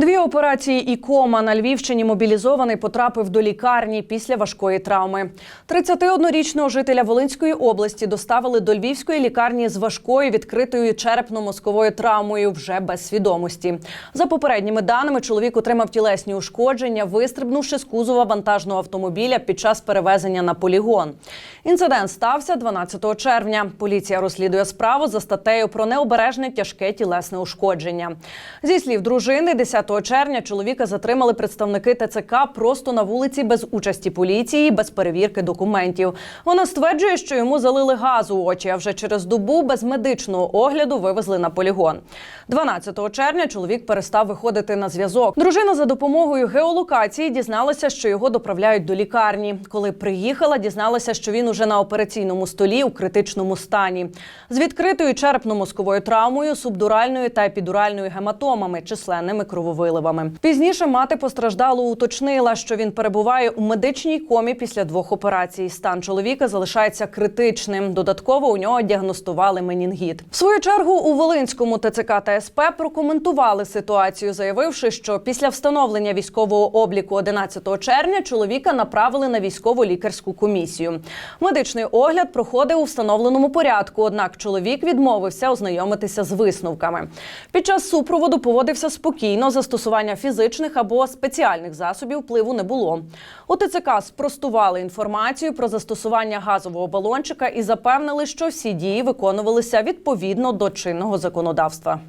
Дві операції і кома на Львівщині мобілізований потрапив до лікарні після важкої травми. 31-річного жителя Волинської області доставили до львівської лікарні з важкою відкритою черепно-мозковою травмою вже без свідомості. За попередніми даними, чоловік отримав тілесні ушкодження, вистрибнувши з кузова вантажного автомобіля під час перевезення на полігон. Інцидент стався 12 червня. Поліція розслідує справу за статтею про необережне тяжке тілесне ушкодження. Зі слів дружини, 10 червня чоловіка затримали представники ТЦК просто на вулиці без участі поліції, без перевірки документів. Вона стверджує, що йому залили газу у очі, а вже через добу без медичного огляду вивезли на полігон. 12 червня чоловік перестав виходити на зв'язок. Дружина за допомогою геолокації дізналася, що його доправляють до лікарні. Коли приїхала, дізналася, що він уже на операційному столі у критичному стані з відкритою черепно-мозковою травмою, субдуральною та епідуральною гематомами, численними крововиливами. Пізніше мати постраждалу уточнила, що він перебуває у медичній комі після двох операцій. Стан чоловіка залишається критичним. Додатково у нього діагностували менінгіт. В свою чергу у Волинському ТЦК та СП прокоментували ситуацію, заявивши, що після встановлення військового обліку 11 червня чоловіка направили на військову лікарську комісію. Медичний огляд проходив у встановленому порядку. Однак чоловік відмовився ознайомитися з висновками. Під час супроводу поводився спокійно. Застосування фізичних або спеціальних засобів впливу не було. У ТЦК спростували інформацію про застосування газового балончика і запевнили, що всі дії виконувалися відповідно до чинного законодавства.